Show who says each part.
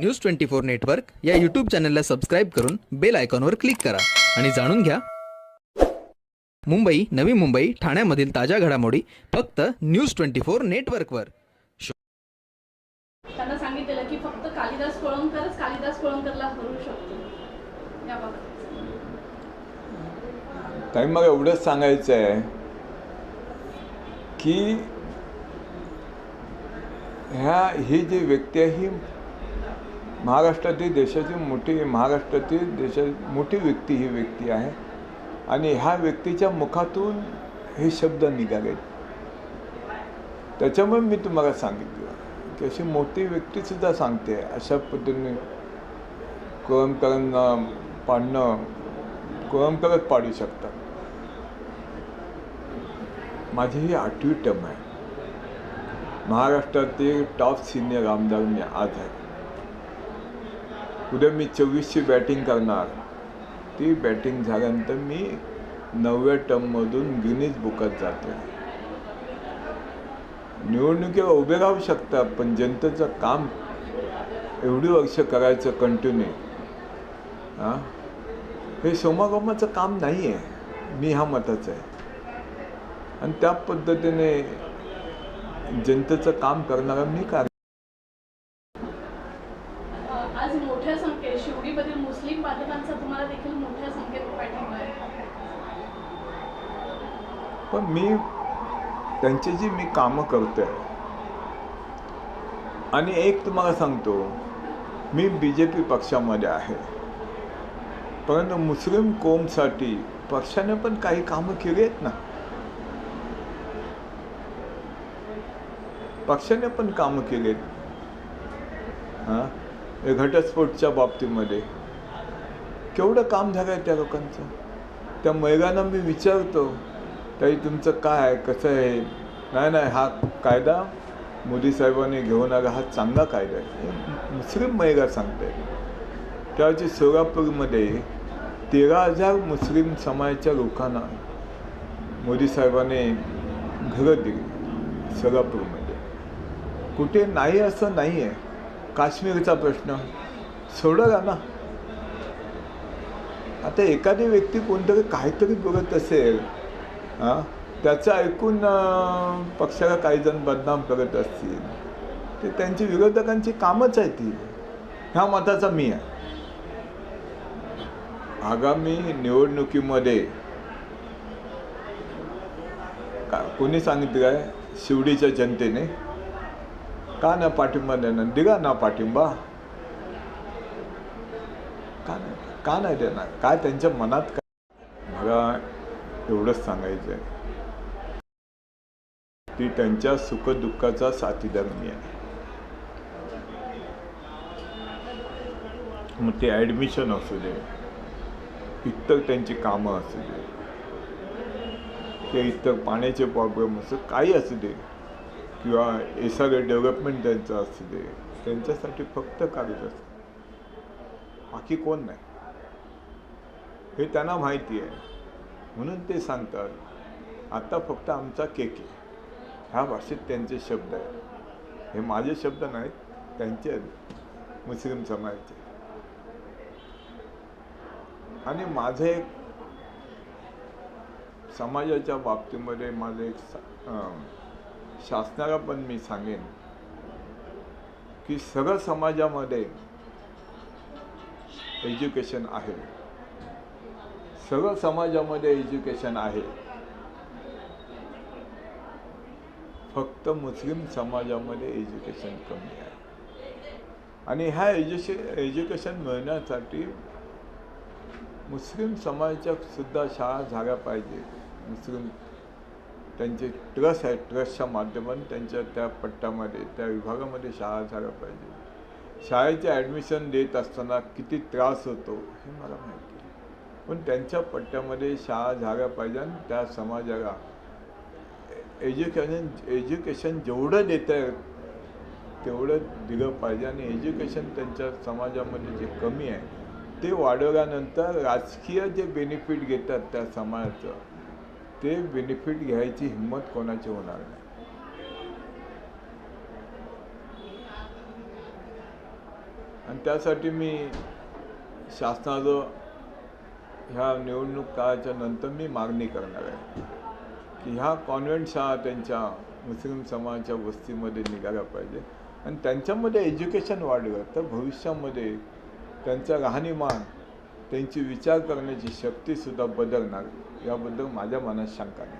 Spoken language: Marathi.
Speaker 1: न्यूज ट्वेंटी फोर नेटवर्क या यूट्यूब चॅनलला सबस्क्राईब करून बेल आयकॉनवर क्लिक करा. आणि जाणून घ्या. मुंबई नवी मुंबई ठाण्यामधील ताज्या घडामोडी फक्त न्यूज ट्वेंटी फोर नेटवर्कवर
Speaker 2: त्यांना सांगितलेलं की फक्त कालिदास कोळंबकरच कालिदास कोळंबकरला हरवू शकतो. याबाबत
Speaker 3: ताई मला एवढंच सांगायचं आहे की ह्या ही जी व्यक्ती आहे ही महाराष्ट्रातील देशाची मोठी महाराष्ट्रातील देशाची मोठी व्यक्ती ही व्यक्ती आहे. आणि ह्या व्यक्तीच्या मुखातून हे शब्द निघाले. त्याच्यामुळे मी तुम्हाला सांगितलं की अशी मोठी व्यक्तीसुद्धा सांगते. अशा पद्धतीने कोळंबकरांना पाडणं कोळंबकरच पाडू शकतात. माझी ही आठवी टर्म आहे. महाराष्ट्रातील टॉप सिनियर आमदार मी आज आहे. उद्या मी चोवीसची बॅटिंग करणार. ती बॅटिंग झाल्यानंतर मी नवव्या टर्ममधून गिनीज बुकात जाते निवडणुकीला उभे राहू शकता पण जनतेचं काम एवढी वर्ष करायचं कंटिन्यू हां हे सोमागोमाचं काम नाही आहे मी ह्या मताचं आहे. आणि त्या पद्धतीने जनतेचं काम करणारा मी काय
Speaker 2: अ, आज मोठ्या उडीमधील मुस्लिम बांधवांचा तुम्हाला देखील मोठ्या संख्येत पाठिंबा आहे.
Speaker 3: पण मी त्यांची जी मी कामं करतोय आणि एक तुम्हाला सांगतो मी बी जे पी पक्षामध्ये आहे. परंतु मुस्लिम कोमसाठी पक्षाने पण काही कामं केली आहेत ना? पक्षाने पण कामं केली आहेत. हां? घटस्फोटच्या बाबतीमध्ये. केवढं काम झालं आहे त्या लोकांचं? त्या महिलांना मी विचारतो ताई तुमचं काय? आहे कसं आहे? नाही नाही हा कायदा मोदी साहेबांनी घेऊन आला. हा चांगला कायदा आहे. मुस्लिम महिला सांगते त्यावेळी सोलापूरमध्ये तेरा हजार मुस्लिम समाजाच्या लोकांना मोदी साहेबांनी घरं दिली सोलापूरमध्ये. कुठे नाही असं नाही आहे काश्मीरचा प्रश्न. सोडला ना आता एखादी व्यक्ती कोणतरी काहीतरी बोलत असेल हां त्याचं ऐकून पक्षाला काही जण बदनाम करत असतील. ते त्यांची विरोधकांची कामच आहे ती. ह्या मताचा मी आहे. आगामी निवडणुकीमध्ये का कोणी सांगितलं आहे शिवडीच्या जनतेने का नाही पाठिंबा देणार दिला ना पाठिंबा. का नाही का नाही देणार. काय त्यांच्या मनात काय? मला एवढंच सांगायचं आहे ती त्यांच्या सुखदुःखाचा साथीदार मी आहे. मग ते ॲडमिशन असू दे. इतर त्यांची कामं असू दे. ते इतर पाण्याचे प्रॉब्लेम असू काही असू दे. किंवा हे सगळे डेव्हलपमेंट त्यांचं असते ते त्यांच्यासाठी फक्त कागद असतं बाकी कोण नाही. हे त्यांना माहिती आहे. म्हणून ते सांगतात आता फक्त आमचा केक आहे. ह्या भाषेत त्यांचे शब्द आहेत. हे माझे शब्द नाहीत त्यांचे आहेत. मुस्लिम समाजाचे आणि माझं एक समाजाच्या बाबतीमध्ये माझं एक सा- शासनाला पण मी सांगेन की सगळं समाजामध्ये एज्युकेशन आहे. सगळं समाजामध्ये एज्युकेशन आहे. फक्त मुस्लिम समाजामध्ये एज्युकेशन कमी आहे. आणि ह्या एज्युशे एज्युकेशन मिळण्यासाठी मुस्लिम समाजाच्या सुद्धा शाळा झाल्या पाहिजे. मुस्लिम त्यांचे ट्रस्ट आहे ट्रस्टच्या माध्यमातून त्यांच्या त्या पट्ट्यामध्ये त्या विभागामध्ये शाळा झाल्या पाहिजे. शाळेचे ॲडमिशन देत असताना किती त्रास होतो हे मला माहिती आहे पण त्यांच्या पट्ट्यामध्ये शाळा झाल्या पाहिजे आणि त्या समाजाला एज्युकेशन एज्युकेशन जेवढं देतं आहे तेवढं दिलं पाहिजे. आणि एज्युकेशन त्यांच्या समाजामध्ये जे कमी आहे ते वाढवल्यानंतर राजकीय जे बेनिफिट घेतात त्या समाजाचं ते बेनिफिट घ्यायची हिंमत कोणाची होणार नाही. आणि त्यासाठी मी शासनाचं ह्या निवडणूक काळाच्या नंतर मी मागणी करणार आहे की ह्या कॉन्व्हेंट शाळा त्यांच्या मुस्लिम समाजाच्या वस्तीमध्ये निघाल्या पाहिजे. आणि त्यांच्यामध्ये एज्युकेशन वाढलं तर भविष्यामध्ये त्यांचं राहणीमान त्यांची विचार करण्याची शक्तीसुद्धा बदलणार याबद्दल माझ्या मनात शंका नाही.